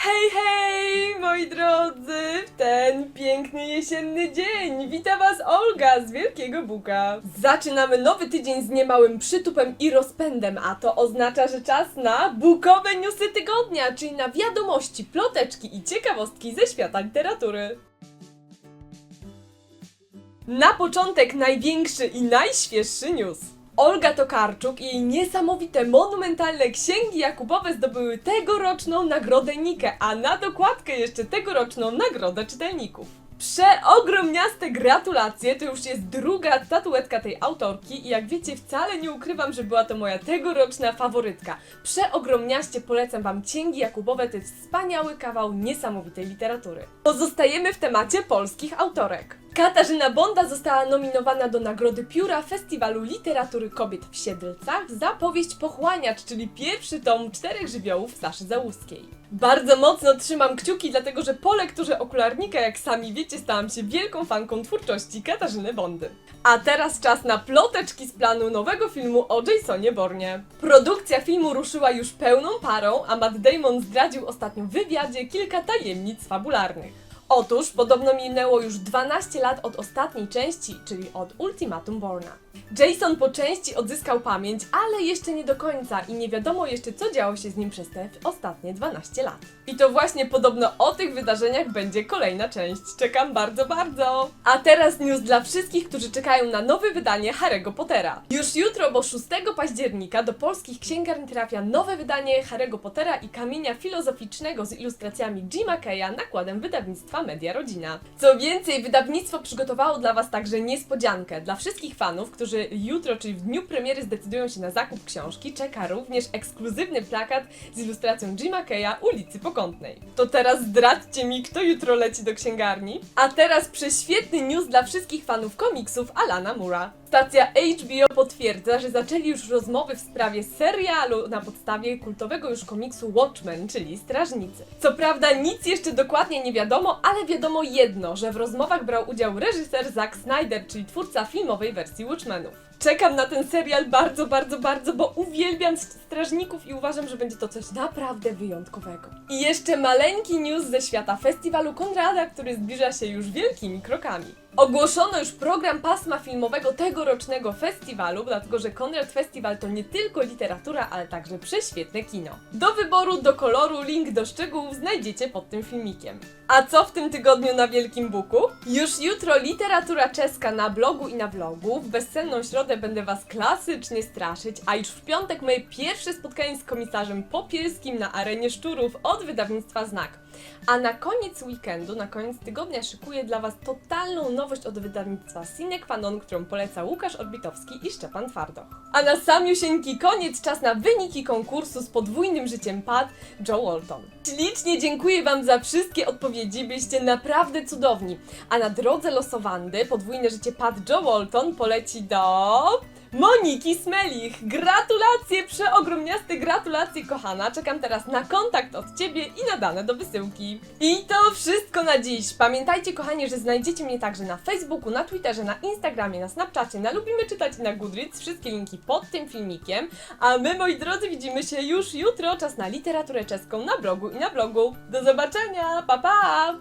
Hej, hej, moi drodzy! W ten piękny jesienny dzień wita Was Olga z Wielkiego Buka. Zaczynamy nowy tydzień z niemałym przytupem i rozpędem, a to oznacza, że czas na bukowe newsy tygodnia, czyli na wiadomości, ploteczki i ciekawostki ze świata literatury. Na początek największy i najświeższy news. Olga Tokarczuk i jej niesamowite, monumentalne księgi Jakubowe zdobyły tegoroczną nagrodę Nike, a na dokładkę jeszcze tegoroczną nagrodę czytelników. Przeogromniaste gratulacje, to już jest druga statuetka tej autorki i jak wiecie wcale nie ukrywam, że była to moja tegoroczna faworytka. Przeogromniaście polecam wam Księgi Jakubowe, to jest wspaniały kawał niesamowitej literatury. Pozostajemy w temacie polskich autorek. Katarzyna Bonda została nominowana do Nagrody Pióra Festiwalu Literatury Kobiet w Siedlcach za powieść Pochłaniacz, czyli pierwszy tom czterech żywiołów Saszy Załuskiej. Bardzo mocno trzymam kciuki, dlatego że po lekturze okularnika, jak sami wiecie, stałam się wielką fanką twórczości Katarzyny Bondy. A teraz czas na ploteczki z planu nowego filmu o Jasonie Bornie. Produkcja filmu ruszyła już pełną parą, a Matt Damon zdradził ostatnio w wywiadzie kilka tajemnic fabularnych. Otóż podobno minęło już 12 lat od ostatniej części, czyli od Ultimatum Borna. Jason po części odzyskał pamięć, ale jeszcze nie do końca i nie wiadomo jeszcze co działo się z nim przez te ostatnie 12 lat. I to właśnie podobno o tych wydarzeniach będzie kolejna część. Czekam bardzo, bardzo! A teraz news dla wszystkich, którzy czekają na nowe wydanie Harry'ego Pottera. Już jutro, bo 6 października do polskich księgarni trafia nowe wydanie Harry'ego Pottera i Kamienia Filozoficznego z ilustracjami Jima Keya nakładem wydawnictwa Media Rodzina. Co więcej, wydawnictwo przygotowało dla Was także niespodziankę. Dla wszystkich fanów, którzy jutro, czyli w dniu premiery zdecydują się na zakup książki, czeka również ekskluzywny plakat z ilustracją Jima Keya ulicy Pokątnej. To teraz zdradźcie mi, kto jutro leci do księgarni. A teraz prześwietny news dla wszystkich fanów komiksów Alana Mura. Stacja HBO potwierdza, że zaczęli już rozmowy w sprawie serialu na podstawie kultowego już komiksu Watchmen, czyli Strażnicy. Co prawda nic jeszcze dokładnie nie wiadomo, ale wiadomo jedno, że w rozmowach brał udział reżyser Zack Snyder, czyli twórca filmowej wersji Watchmenów. Czekam na ten serial bardzo, bardzo, bardzo, bo uwielbiam strażników i uważam, że będzie to coś naprawdę wyjątkowego. I jeszcze maleńki news ze świata festiwalu Konrada, który zbliża się już wielkimi krokami. Ogłoszono już program pasma filmowego tegorocznego festiwalu, dlatego że Konrad Festiwal to nie tylko literatura, ale także prześwietne kino. Do wyboru, do koloru, link do szczegółów znajdziecie pod tym filmikiem. A co w tym tygodniu na Wielkim Buku? Już jutro literatura czeska na blogu i na vlogu. W bezsenną środę będę Was klasycznie straszyć, a już w piątek moje pierwsze spotkanie z komisarzem Popielskim na arenie szczurów od wydawnictwa Znak. A na koniec weekendu, na koniec tygodnia szykuję dla Was totalną nowość od wydawnictwa Sine Qua którą poleca Łukasz Orbitowski i Szczepan Twardoch. A na samiusieńki koniec czas na wyniki konkursu z podwójnym życiem pad Joe Walton. Ślicznie dziękuję Wam za wszystkie odpowiedzi, byliście naprawdę cudowni. A na drodze losowandy podwójne życie pad Joe Walton poleci do... Moniki Smelich! Gratulacje, przeogromniaste gratulacje, kochana! Czekam teraz na kontakt od Ciebie i na dane do wysyłki. I to wszystko na dziś. Pamiętajcie, kochani, że znajdziecie mnie także na Facebooku, na Twitterze, na Instagramie, na Snapchacie, na Lubimy Czytać i na Goodreads. Wszystkie linki pod tym filmikiem. A my, moi drodzy, widzimy się już jutro. Czas na literaturę czeską na blogu i na blogu. Do zobaczenia! Pa, pa!